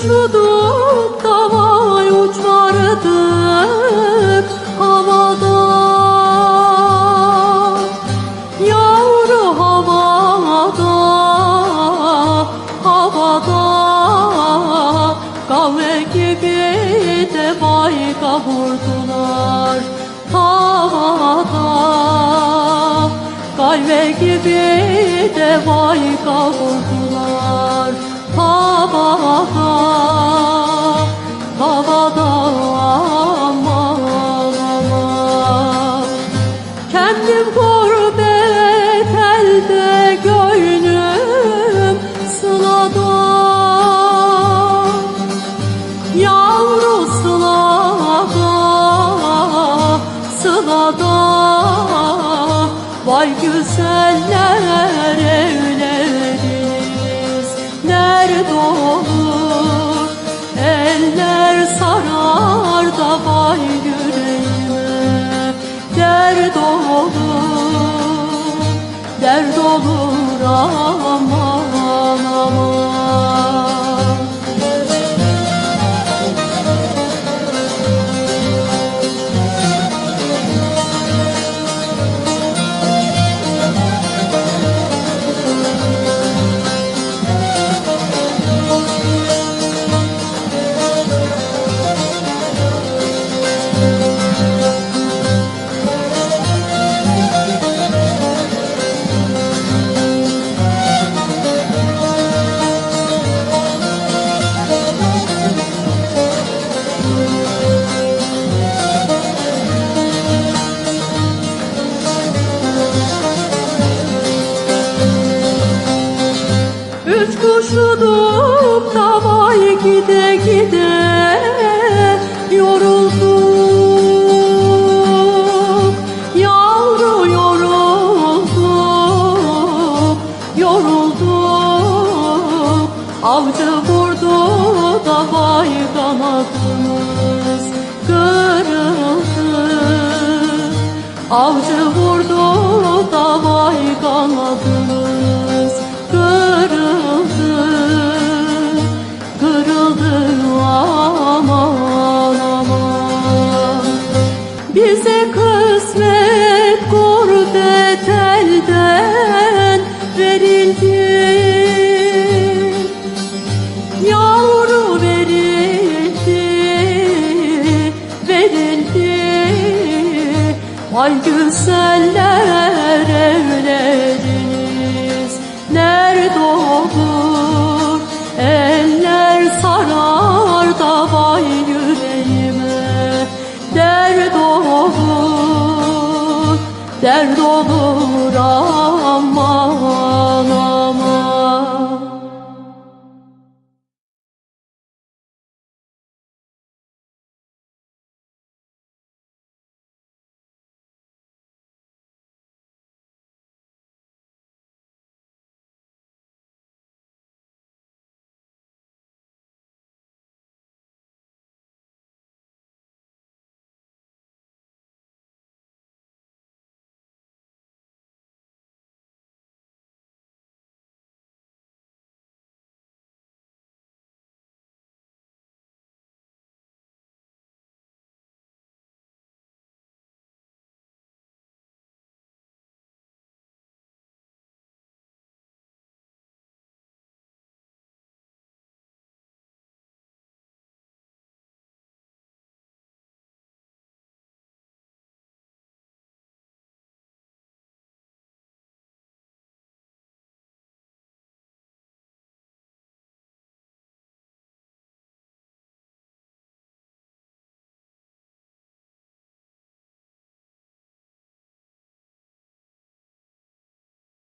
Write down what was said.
kuşuduk davay uçardık havada. Yavru havada havada. Kahve gibi de bayka vurdular havada. Kahve gibi de bayka vurdular Havada sılada Vay güzeller evleriniz nerede olur? Eller sarar da vay yüreğime. Dert olur, dert olur aman aman Kuşuduk davay gide gide yorulduk Yavru yorulduk, yorulduk Avcı vurdu davay kanadımız kırıldı. Avcı vurdu davay kanadımız Vay güzeller evleriniz nerede olur? Eller sarar da vay yüreğime. Dert olur, dert olur aman